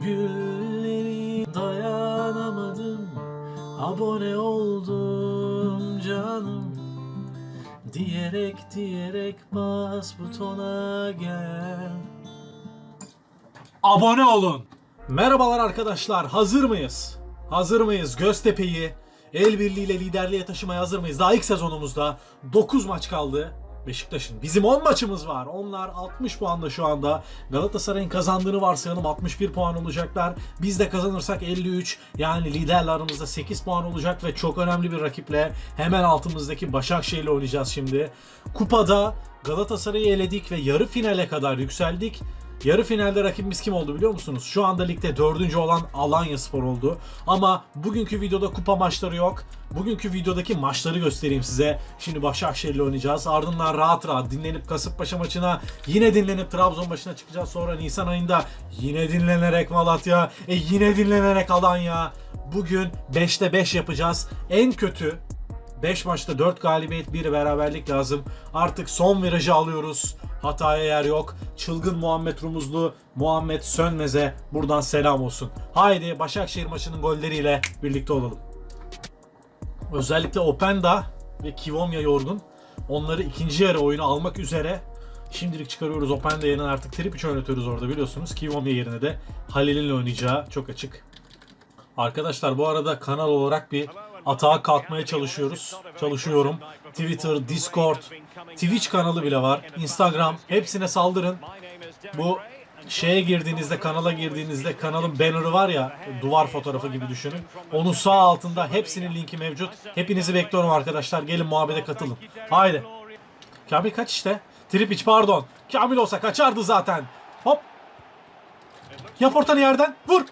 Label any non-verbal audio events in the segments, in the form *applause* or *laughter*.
Gülleri dayanamadım Abone oldum canım Diyerek diyerek bas butona gel Abone olun. Merhabalar arkadaşlar. Hazır mıyız? Hazır mıyız? Göztepe'yi el birliğiyle liderliğe taşımaya hazır mıyız? Daha ilk sezonumuzda 9 maç kaldı. Beşiktaş'ın. Bizim 10 maçımız var. Onlar 60 puanda şu anda. Galatasaray'ın kazandığını varsayalım 61 puan olacaklar. Biz de kazanırsak 53. Yani liderle aramızda 8 puan olacak ve çok önemli bir rakiple hemen altımızdaki Başakşehir'le oynayacağız şimdi. Kupada Galatasaray'ı eledik ve yarı finale kadar yükseldik. Yarı finalde rakibimiz kim oldu biliyor musunuz? Şu anda ligde dördüncü olan Alanya Spor oldu. Ama bugünkü videoda kupa maçları yok. Bugünkü videodaki maçları göstereyim size. Şimdi Başakşehir'le oynayacağız. Ardından rahat rahat dinlenip Kasımpaşa maçına yine dinlenip Trabzon maçına çıkacağız. Sonra Nisan ayında yine dinlenerek Malatya, e yine dinlenerek Alanya. Bugün 5'te 5 yapacağız. En kötü 5 maçta 4 galibiyet 1 beraberlik lazım. Artık son virajı alıyoruz. Hataya yer yok. Çılgın Muhammed Rumuzlu, Muhammed Sönmez'e buradan selam olsun. Haydi Başakşehir maçının golleriyle birlikte olalım. Özellikle Openda ve Kivomya yorgun. Onları ikinci yarı oyunu almak üzere Şimdilik çıkarıyoruz Openda yerine artık Tripic oynatıyoruz orada biliyorsunuz. Kivomya yerine de Halil'in oynayacağı çok açık. Arkadaşlar bu arada kanal olarak bir atağa kalkmaya çalışıyoruz. Çalışıyorum. Twitter, Discord, Twitch kanalı bile var. Instagram hepsine saldırın. Bu şeye girdiğinizde, kanala girdiğinizde kanalın banner'ı var ya, duvar fotoğrafı gibi düşünün. Onun sağ altında hepsinin linki mevcut. Hepinizi bekliyorum arkadaşlar. Gelin muhabbete katılın. Haydi. Kamil kaç işte? Tripic pardon. Kamil olsa kaçardı zaten. Hop. Yap ortanı yerden. Vur.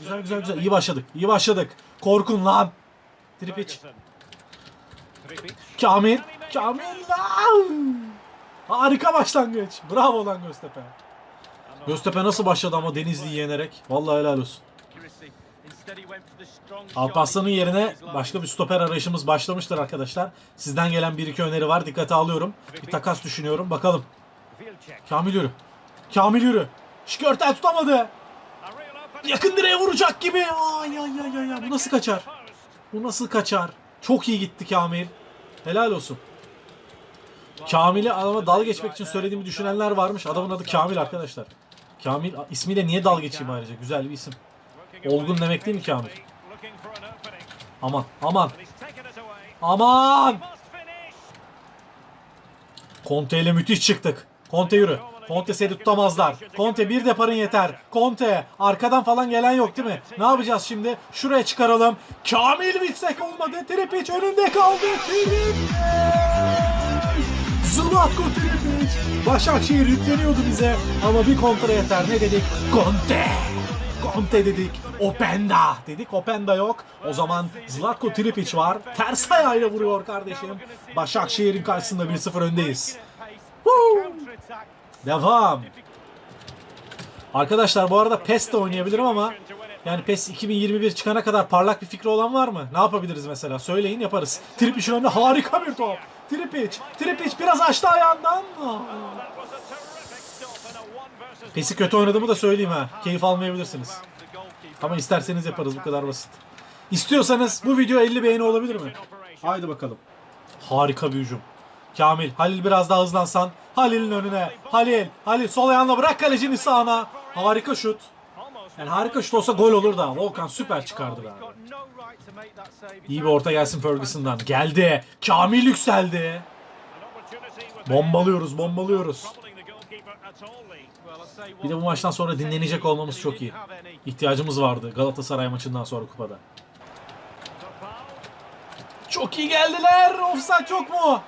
Güzel güzel güzel. İyi başladık. İyi başladık. Korkun lan. Tripic. Kamil. Kamil lan. Harika başlangıç. Bravo lan Göztepe. Göztepe nasıl başladı ama Denizli'yi yenerek. Vallahi helal olsun. Alparslan'ın yerine başka bir stoper arayışımız başlamıştır arkadaşlar. Sizden gelen bir iki öneri var. Dikkate alıyorum. Bir takas düşünüyorum. Bakalım. Kamil yürü. Kamil yürü. Şikörtel tutamadı. Yakın direğe vuracak gibi. Ay ay ay ay. ay. Bu nasıl kaçar? Bu nasıl kaçar? Çok iyi gitti Kamil. Helal olsun. Kamil'i adama dalga geçmek için söylediğimi düşünenler varmış. Adamın adı Kamil arkadaşlar. Kamil ismiyle niye dalga geçeyim ayrıca? Güzel bir isim. Olgun demek değil mi Kamil? Aman aman aman. Conte ile müthiş çıktık. Conte yürü. Conte seni tutamazlar. Conte bir deparın yeter. Conte arkadan falan gelen yok değil mi? Ne yapacağız şimdi? Şuraya çıkaralım. Kamil bitsek olmadı. Tripic önünde kaldı. Tripic. Zlatko Tripic. Başakşehir yükleniyordu bize ama bir kontra yeter. Ne dedik? Conte. Conte dedik. Openda dedik. Openda yok. O zaman Zlatko Tripic var. Ters ayağıyla vuruyor kardeşim. Başakşehir'in karşısında 1-0 öndeyiz. Woo! Devam. Arkadaşlar bu arada PES de oynayabilirim ama yani PES 2021 çıkana kadar parlak bir fikri olan var mı? Ne yapabiliriz mesela? Söyleyin yaparız. Tripic'in önünde harika bir top. Tripic, Tripic biraz açtı ayağından. Ah. PES'i kötü oynadığımı da söyleyeyim ha. Keyif almayabilirsiniz. Ama isterseniz yaparız bu kadar basit. İstiyorsanız bu video 50 beğeni olabilir mi? Haydi bakalım. Harika bir hücum. Kamil, Halil biraz daha hızlansan. Halil'in önüne. Halil, Halil sol ayağınla bırak kalecinin sağına. Harika şut. Yani harika şut olsa gol olur da. Volkan süper çıkardı be. İyi bir orta gelsin Ferguson'dan. Geldi. Kamil yükseldi. Bombalıyoruz, bombalıyoruz. Bir de bu maçtan sonra dinlenecek olmamız çok iyi. İhtiyacımız vardı Galatasaray maçından sonra kupada. Çok iyi geldiler. Offside çok mu?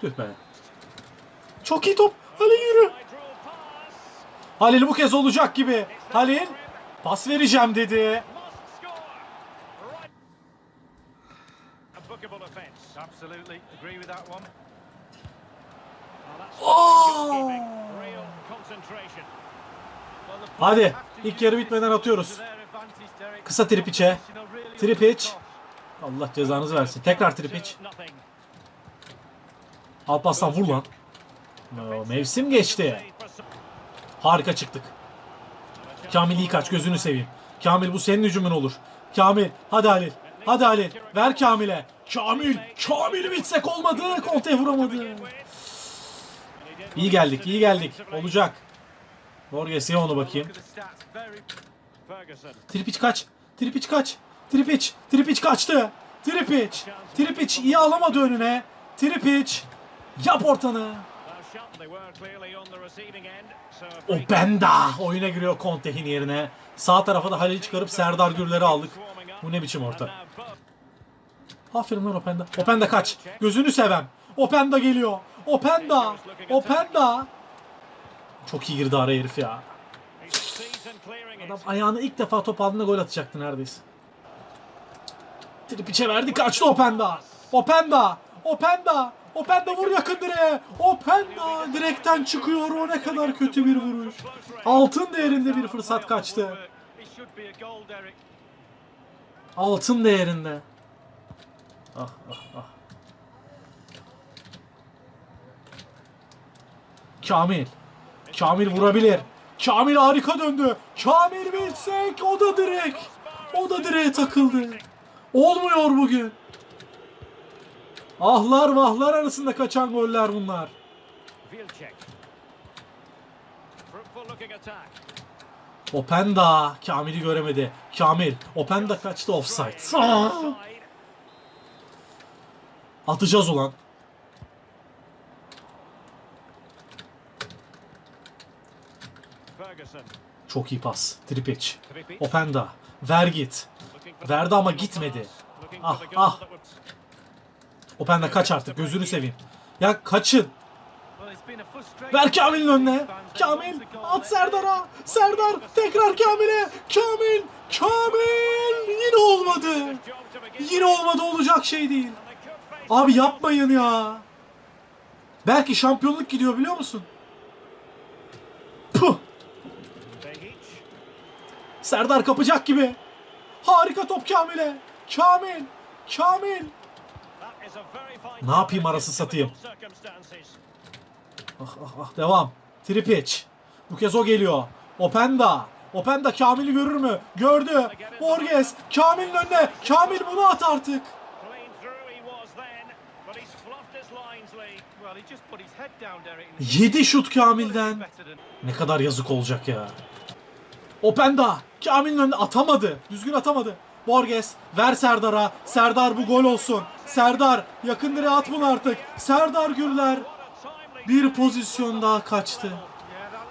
Tüh be. Çok iyi top. Halil yürü. Halil bu kez olacak gibi. Halil pas vereceğim dedi. The Hadi ilk yarı bitmeden atıyoruz. Kısa. You know, really Tripic. Allah cezanızı versin. Tekrar Tripic. Nothing. Alparslan vur lan. Oo, Mevsim geçti. Harika çıktık. Kamil iyi kaç gözünü seveyim. Kamil bu senin hücumun olur. Kamil hadi Halil. Hadi Halil. Ver Kamil'e. Kamil. Kamil bitsek olmadı. Conte vuramadı. İyi geldik iyi geldik. Olacak. Borges onu bakayım. Tripic kaç. Tripic kaç. Tripic. Tripic kaçtı. Tripic. Tripic iyi alamadı önüne. Tripic. Yap ortanı. Openda oyuna giriyor Conte'nin yerine. Sağ tarafa da Halil çıkarıp Serdar Gürler'i aldık. Bu ne biçim orta? Aferin lan Openda. Openda kaç. Gözünü sevem. Openda geliyor. Openda. Openda. Çok iyi girdi araya herif ya. Adam ayağını ilk defa top aldığında gol atacaktı neredeyse. Tripic'e verdi kaçtı Openda. Openda. Openda. Openda vur yakın direğe. Openda direkten çıkıyor. O ne kadar kötü bir vuruş. Altın değerinde bir fırsat kaçtı. Altın değerinde. Ah ah ah. Kamil. Kamil vurabilir. Kamil harika döndü. Kamil bilsek o da direk. O da direğe takıldı. Olmuyor bugün. Ahlar vahlar arasında kaçan goller bunlar. Openda Kamil'i göremedi. Kamil. Openda kaçtı offside. Aa! Atacağız ulan. Çok iyi pas. Tripic. Openda. Ver git. Verdi ama gitmedi. Ah ah. Openda kaç artık gözünü seveyim. Ya kaçın. Ver Kamil'in önüne. Kamil at Serdar'a. Serdar tekrar Kamil'e. Kamil. Kamil. Yine olmadı. Yine olmadı olacak şey değil. Abi yapmayın ya. Belki şampiyonluk gidiyor biliyor musun? Puh. Serdar kapacak gibi. Harika top Kamil'e. Kamil. Kamil. Ne yapayım arası satayım? Ah ah ah devam. Tripic. Bu kez o geliyor. Openda. Openda Kamil'i görür mü? Gördü. Borges. Kamil'in önüne. Kamil bunu at artık. 7 şut Kamil'den. Ne kadar yazık olacak ya. Openda. Kamil'in önüne atamadı. Düzgün atamadı. Borges ver Serdar'a. Serdar bu gol olsun. Serdar yakın direğe at bunu artık. Serdar Gürler bir pozisyon daha kaçtı.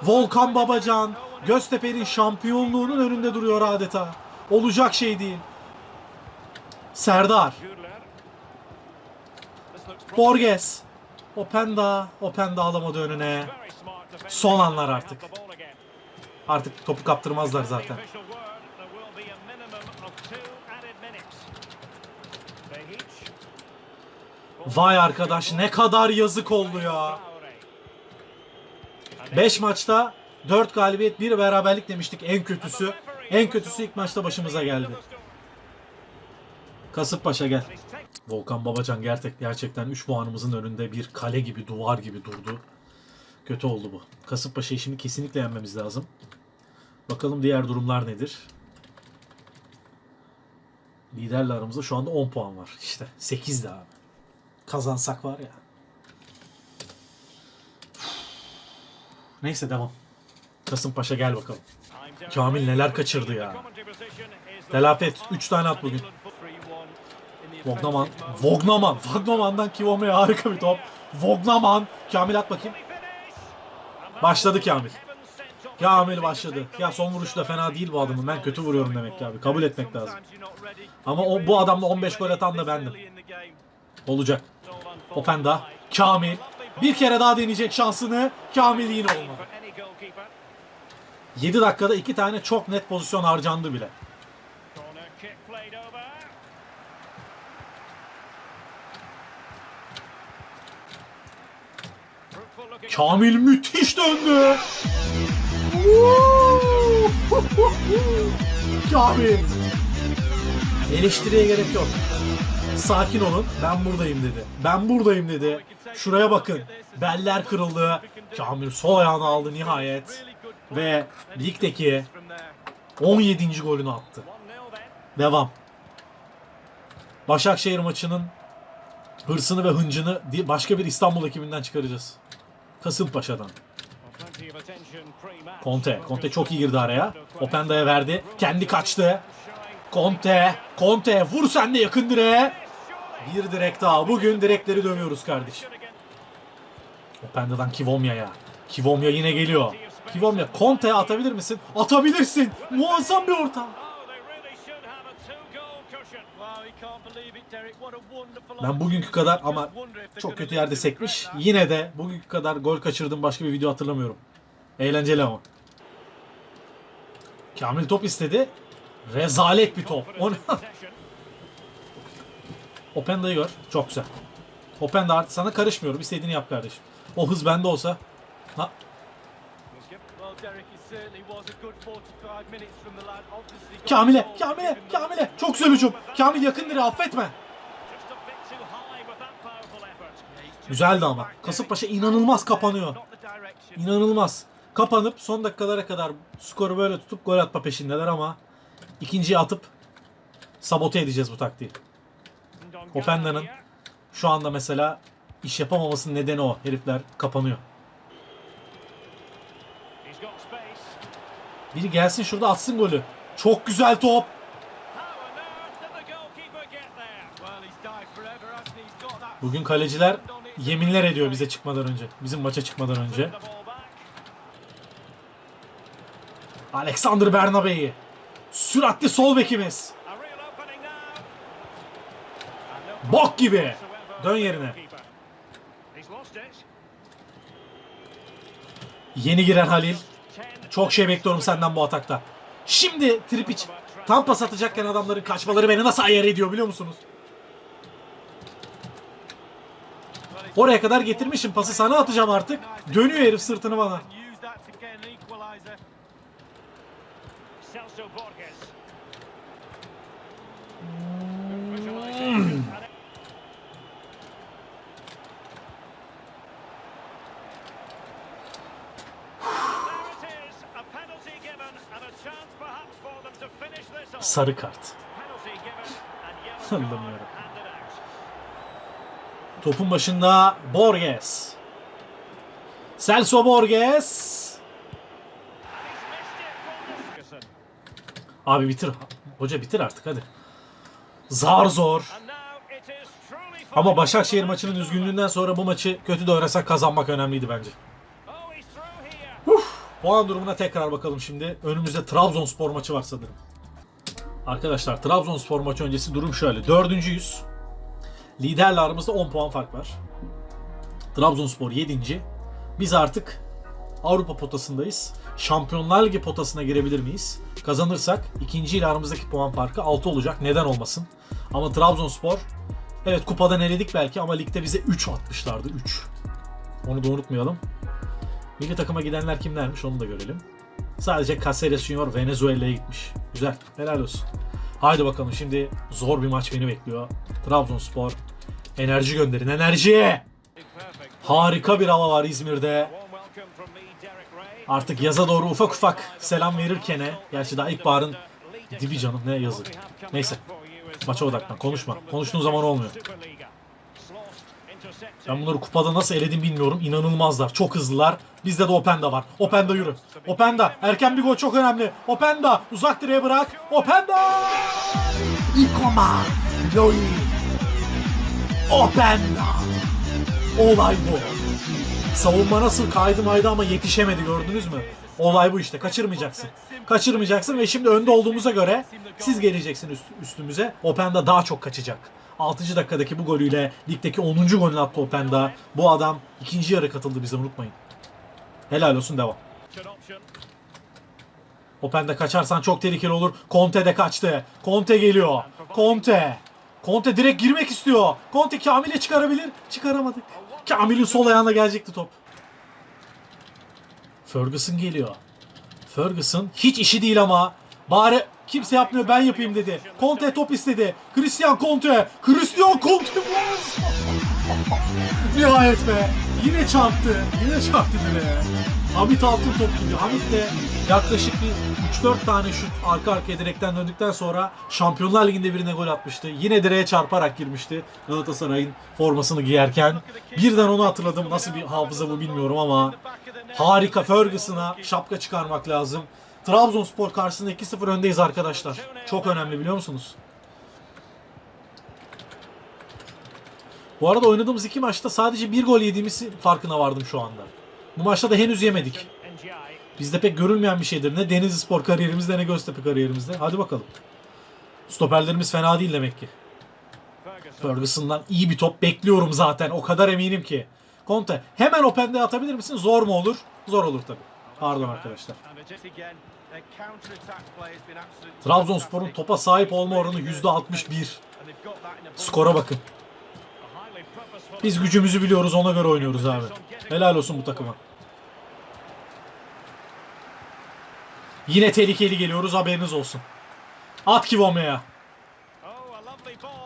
Volkan Babacan Göztepe'nin şampiyonluğunun önünde duruyor adeta. Olacak şey değil. Serdar. Borges. Openda. Openda alamadı önüne. Son anlar artık. Artık topu kaptırmazlar zaten. Vay arkadaş ne kadar yazık oldu ya. 5 maçta 4 galibiyet 1 beraberlik demiştik en kötüsü. En kötüsü ilk maçta başımıza geldi. Kasımpaşa gel. Volkan Babacan gerçek, gerçekten 3 puanımızın önünde bir kale gibi duvar gibi durdu. Kötü oldu bu. Kasımpaşa'yı şimdi kesinlikle yenmemiz lazım. Bakalım diğer durumlar nedir? Liderle aramızda şu anda 10 puan var. İşte 8 de abi. Kazansak var ya. Neyse devam. Kasımpaşa gel bakalım. Kamil neler kaçırdı ya. Telafi et. 3 tane at bugün. Vognaman. Vognaman. Vognaman'dan Kivome'ye harika bir top. Vognaman. Kamil at bakayım. Başladı Kamil. Kamil başladı. Ya son vuruş da fena değil bu adamın. Ben kötü vuruyorum demek ki abi. Kabul etmek lazım. Ama o, bu adamda 15 gol atan da bendim. Olacak. Openda. Kamil. Bir kere daha deneyecek şansını. Kamil yine olmadı. 7 dakikada 2 tane çok net pozisyon harcandı bile. Kamil müthiş döndü. *laughs* Kamil. Eleştiriye gerek yok. Sakin olun. Ben buradayım dedi. Ben buradayım dedi. Şuraya bakın. Beller kırıldı. Kamil sol ayağını aldı nihayet. Ve ligdeki 17. golünü attı. Devam. Başakşehir maçının hırsını ve hıncını başka bir İstanbul ekibinden çıkaracağız. Kasımpaşa'dan. Conte. Conte çok iyi girdi araya. Openda'ya verdi. Kendi kaçtı. Conte. Conte. Vur sen de yakın direğe. Bir direk daha. Bugün direkleri dövüyoruz kardeşim. Openda'dan Kivomya'ya. Kivomya yine geliyor. Kivomya. Conte atabilir misin? Atabilirsin. Muazzam bir orta. Ben bugünkü kadar ama çok kötü yerde sekmiş. Yine de bugünkü kadar gol kaçırdığım başka bir video hatırlamıyorum. Eğlenceli ama. Kamil top istedi. Rezalet bir top. O ne? *laughs* Openda'yı gör. Çok güzel. Openda artık sana karışmıyorum. İstediğini yap kardeşim. O hız bende olsa. Ha, Kamil'e, Kamil'e, Kamil'e. Çok güzel hücum. Kamil yakın direğe affetme. Güzeldi ama. Kasımpaşa inanılmaz kapanıyor. İnanılmaz. Kapanıp son dakikalara kadar skoru böyle tutup gol atma peşindeler ama ikinciyi atıp sabote edeceğiz bu taktiği. Openda'nın Şu anda mesela iş yapamamasının nedeni o. Herifler kapanıyor. Biri gelsin şurada atsın golü. Çok güzel top. Bugün kaleciler yeminler ediyor bize çıkmadan önce. Bizim maça çıkmadan önce. Alexander Bernabei. Süratli sol bekimiz. Bok gibi. Dön yerine. Yeni giren Halil. Çok şey bekliyorum senden bu atakta. Şimdi Tripic tam pas atacakken adamların kaçmaları beni nasıl ayar ediyor biliyor musunuz? Oraya kadar getirmişim pası sana atacağım artık. Dönüyor herif sırtını bana. Sarı kart. Yarabbim. *laughs* Topun başında Borges. Celso Borges. Abi bitir. Hoca bitir artık hadi. Zar zor. Ama Başakşehir maçının üzgünlüğünden sonra bu maçı kötü de oynasak kazanmak önemliydi bence. Puan durumuna tekrar bakalım şimdi. Önümüzde Trabzonspor maçı var sanırım. Arkadaşlar Trabzonspor maçı öncesi durum şöyle. Dördüncüyüz. Liderle aramızda 10 puan fark var. Trabzonspor 7. Biz artık Avrupa potasındayız. Şampiyonlar Ligi potasına girebilir miyiz? Kazanırsak ikinci ile aramızdaki puan farkı 6 olacak. Neden olmasın? Ama Trabzonspor evet kupadan eledik belki ama ligde bize 3 atmışlardı. 3. Onu da unutmayalım. Milli takıma gidenler kimlermiş onu da görelim. Sadece Caceres Junior Venezuela'ya gitmiş. Güzel. Helal olsun. Haydi bakalım şimdi zor bir maç beni bekliyor. Trabzonspor. Enerji gönderin. Enerji! Harika bir hava var İzmir'de. Artık yaza doğru ufak ufak selam verirken gerçi daha ilkbaharın dibi canım ne yazı. Neyse. Maça odaklan. Konuşma. Konuştuğun zaman olmuyor. Ben bunları kupada nasıl eledim bilmiyorum. İnanılmazlar. Çok hızlılar. Bizde de Openda var. Openda yürü. Openda. Erken bir gol çok önemli. Openda. Uzak direğe bırak. Openda. Ikoma. Loi. Openda. Olay bu. Savunma nasıl kaydı maydı ama yetişemedi gördünüz mü? Olay bu işte. Kaçırmayacaksın. Kaçırmayacaksın ve şimdi önde olduğumuza göre siz geleceksin üst- üstümüze. Openda daha çok kaçacak. 6. dakikadaki bu golüyle ligdeki 10. golünü attı Openda. Bu adam ikinci yarı katıldı bize unutmayın. Helal olsun devam. Openda kaçarsan çok tehlikeli olur. Conte de kaçtı. Conte geliyor. Conte. Conte direkt girmek istiyor. Conte Kamil'e çıkarabilir. Çıkaramadık. Kamil'in sol ayağına gelecekti top. Ferguson geliyor. Ferguson hiç işi değil ama bari Kimse yapmıyor ben yapayım dedi. Conte top istedi. Christian Conte. Christian Conte. *laughs* Nihayet be. Yine çarptı. Yine çarptı direğe. Hamit altın top gidiyor. Hamit de yaklaşık bir 3-4 tane şut arka arkaya direkten döndükten sonra Şampiyonlar Ligi'nde birine gol atmıştı. Yine direğe çarparak girmişti Galatasaray'ın formasını giyerken. Birden onu hatırladım. Nasıl bir hafıza bu bilmiyorum ama harika Ferguson'a şapka çıkarmak lazım. Trabzonspor karşısında 2-0 öndeyiz arkadaşlar. Çok önemli biliyor musunuz? Bu arada oynadığımız iki maçta sadece bir gol yediğimiz farkına vardım şu anda. Bu maçta da henüz yemedik. Bizde pek görülmeyen bir şeydir. Ne Denizli Spor kariyerimizde ne Göztepe kariyerimizde. Hadi bakalım. Stoperlerimiz fena değil demek ki. Ferguson'dan iyi bir top bekliyorum zaten. O kadar eminim ki. Conte hemen Open'de atabilir misin? Zor mu olur? Zor olur tabii. Pardon arkadaşlar. Trabzonspor'un topa sahip olma oranı %61. Skora bakın. Biz gücümüzü biliyoruz ona göre oynuyoruz abi. Helal olsun bu takıma. Yine tehlikeli geliyoruz haberiniz olsun. At Kivome'ye.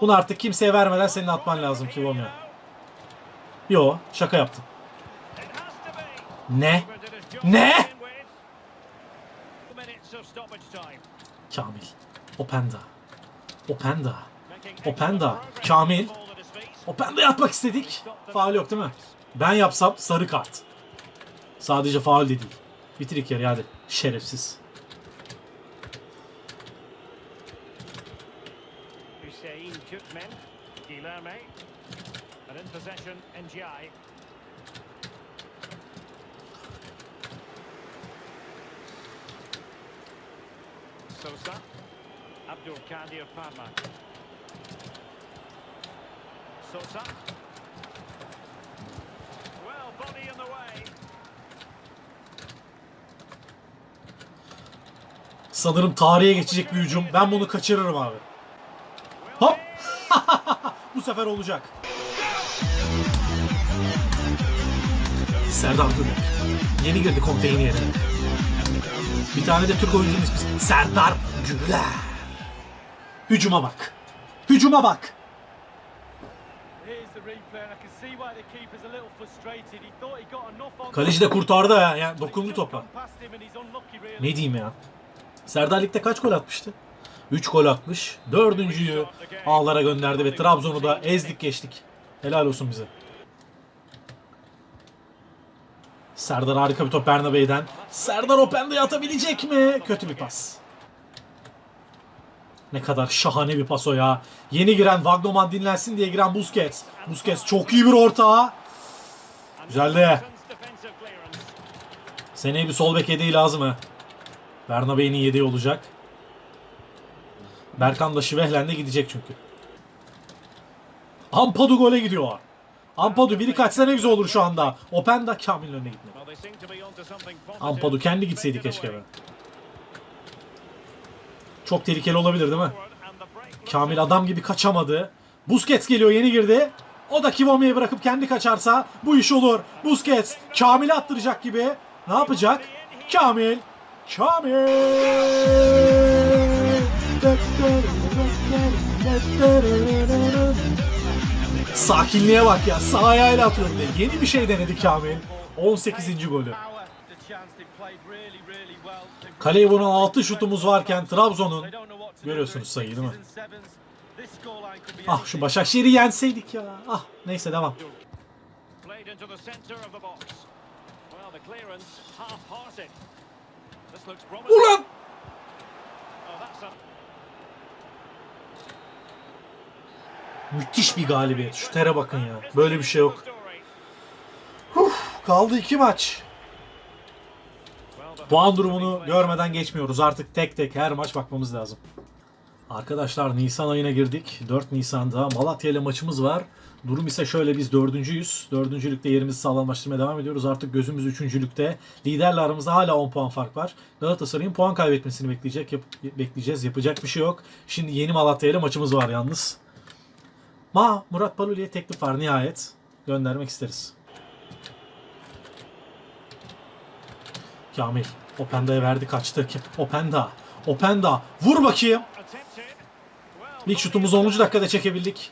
Bunu artık kimseye vermeden senin atman lazım Kivome'ye. Yo şaka yaptım. Ne? Ne? Kamil. Openda. Openda. Openda. Kamil. Openda'ya atmak istedik. Faul yok değil mi? Ben yapsam sarı kart. Sadece faul de değil. Bitir ilk yarı hadi. Şerefsiz. Hüseyin Türkmen, Guilherme, and in possession Ndiaye. Sosa, Abdul Kadir Parma. Sosa. Well, body in the way. Sanırım tarihe geçecek bir hücum. Ben bunu kaçırırım abi. Hop. *laughs* Bu sefer olacak. Serdar Gürler. Yeni girdi konteyner yerine. Bir tane de Türk oyuncunun ismi Serdar Gürler. Hücuma bak. Hücuma bak. Kaleci de kurtardı ha. Yani dokundu topa. Ne diyeyim ya. Serdar Lig'de kaç gol atmıştı? 3 gol atmış. Dördüncüyü ağlara gönderdi ve Trabzon'u da ezdik geçtik. Helal olsun bize. Serdar harika bir top Bernabei'den. Serdar Openda'ya atabilecek mi? Kötü bir pas. Ne kadar şahane bir pas o ya. Yeni giren Wagnoman dinlensin diye giren Busquets. Busquets çok iyi bir orta. Güzel de. Defensive clearance. Seneye bir sol bek yedeği lazım ha. Bernabei'nin yedeği olacak. Berkan da Şivehlen'de gidecek çünkü. Ampadu gole gidiyor. Ampadu biri kaçsa ne güzel olur şu anda. Openda Kamil'in önüne gitmedi. Ampadu kendi gitseydi keşke be. Çok tehlikeli olabilir değil mi? Kamil adam gibi kaçamadı. Busquets geliyor yeni girdi. O da Kivome'yi bırakıp kendi kaçarsa bu iş olur. Busquets Kamil'i attıracak gibi. Ne yapacak? Kamil. Kamil. Sakinliğe bak ya. Sağ ayağıyla atıyor bir. Yeni bir şey denedi Kamil. 18. golü. Kaleye vuran 6 şutumuz varken Trabzon'un. Görüyorsunuz sayıyı değil mi? Ah şu Başakşehir'i yenseydik ya. Ah neyse devam. played into the centre of the box. Well, the clearance half-hearted. This looks promising. Ulan! Oh, that's a Müthiş bir galibiyet. Şu tere bakın ya. Böyle bir şey yok. story. Kaldı iki maç. Puan durumunu görmeden geçmiyoruz. Artık tek tek her maç bakmamız lazım. Arkadaşlar Nisan ayına girdik. 4 Nisan'da Malatya ile maçımız var. Durum ise şöyle biz dördüncüyüz. Dördüncülükte yerimizi sağlamlaştırmaya devam ediyoruz. Artık gözümüz üçüncülükte. Liderle aramızda hala 10 puan fark var. Galatasaray'ın puan kaybetmesini bekleyecek, yap- bekleyeceğiz. Yapacak bir şey yok. Şimdi yeni Malatya ile maçımız var yalnız. Ma Murat Paluli'ye teklif var nihayet. Göndermek isteriz. Kamil. Openda'ya verdi kaçtı. Openda. Openda. Vur bakayım. İlk şutumuzu 10. dakikada çekebildik.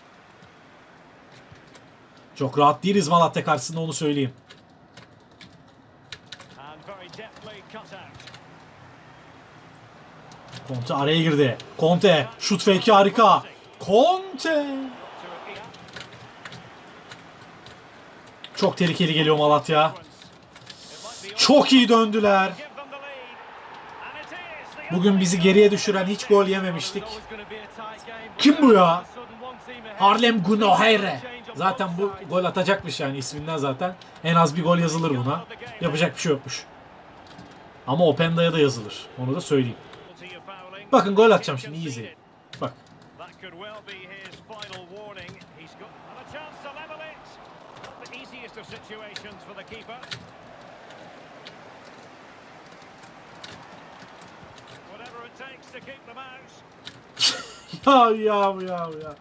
Çok rahat değiliz Malatya karşısında onu söyleyeyim. Conte araya girdi. Conte şut fake'i harika. Conte. To Ia. Çok tehlikeli geliyor Malatya. Çok iyi döndüler. Bugün bizi geriye düşüren hiç gol yememiştik. Kim bu ya? Harlem Gunohayre. Zaten bu gol atacakmış yani isminden zaten. En az bir gol yazılır buna. Yapacak bir şey yokmuş. Ama Openda'ya da yazılır. Onu da söyleyeyim. Bakın gol atacağım şimdi iyi izleyin. Bak. Of situations for the keeper. Whatever it takes to keep them *laughs* out. Ya ya ya ya.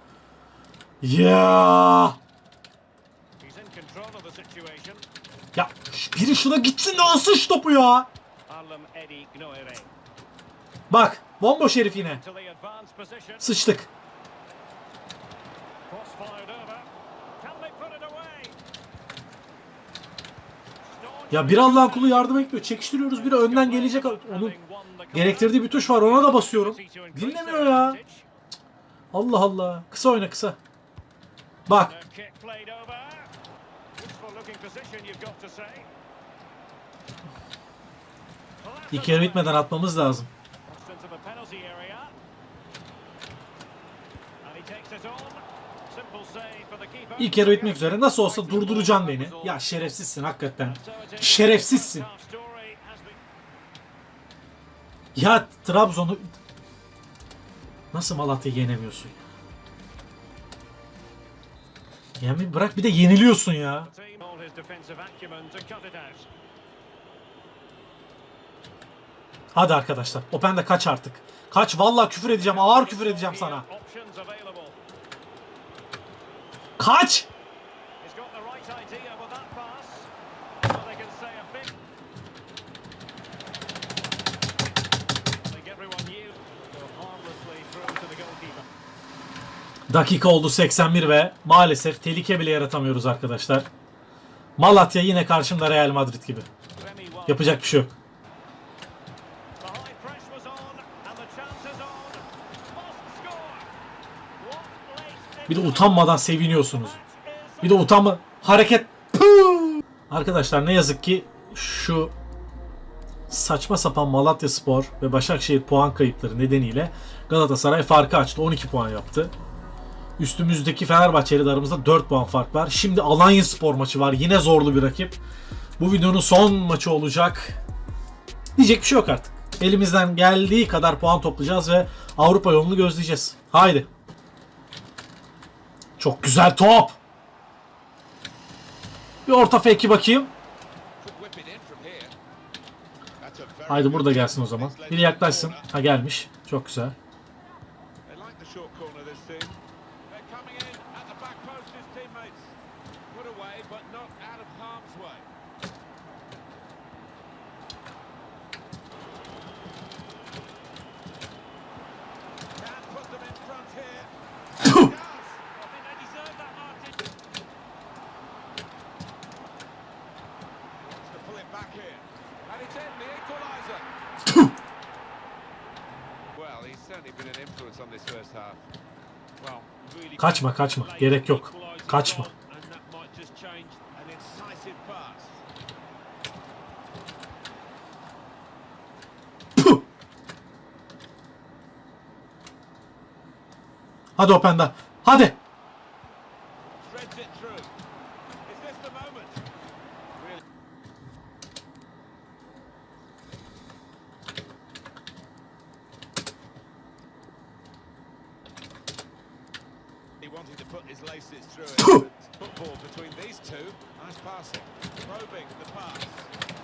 Ya. He's in control of the situation. Ya biri şuna gitsin de alsın şu topu ya. Bak bomboş herif yine. Sıçtık. Ya bir Allah'ın kulu yardım etmiyor. Çekiştiriyoruz biri önden gelecek. Onun gerektirdiği bir tuş var ona da basıyorum. Dinlemiyor ya. Allah Allah. Kısa oyna kısa. Bak. İlk yarı bitmeden atmamız lazım. İlk yarı bitmek üzere. Nasıl olsa durduracaksın beni. Ya şerefsizsin hakikaten. Şerefsizsin. Ya Trabzon'u nasıl Malatya'yı yenemiyorsun ya? Yani bırak bir de yeniliyorsun ya. Hadi arkadaşlar. Open de kaç artık. Kaç vallahi küfür edeceğim. Ağır küfür edeceğim sana. Kaç! Dakika oldu 81 ve maalesef tehlike bile yaratamıyoruz arkadaşlar. Malatya yine karşımda Real Madrid gibi. Yapacak bir şey yok. Bir de utanmadan seviniyorsunuz. Bir de utanma hareket. Puh! Arkadaşlar ne yazık ki şu saçma sapan Malatya Spor ve Başakşehir puan kayıpları nedeniyle Galatasaray farkı açtı. 12 puan yaptı. Üstümüzdeki Fenerbahçe ile aramızda 4 puan fark var. Şimdi Alanya Spor maçı var. Yine zorlu bir rakip. Bu videonun son maçı olacak. Diyecek bir şey yok artık. Elimizden geldiği kadar puan toplayacağız ve Avrupa yolunu gözleyeceğiz. Haydi. Çok güzel top. Bir orta fake'i bakayım. Haydi burada gelsin o zaman. Biri yaklaşsın. Ha gelmiş. Çok güzel. Kaçma kaçma. Gerek yok. Kaçma. Puh! Hadi Openda. Hadi. Put laces through it. Football between these two. Nice passing. Probing the pass.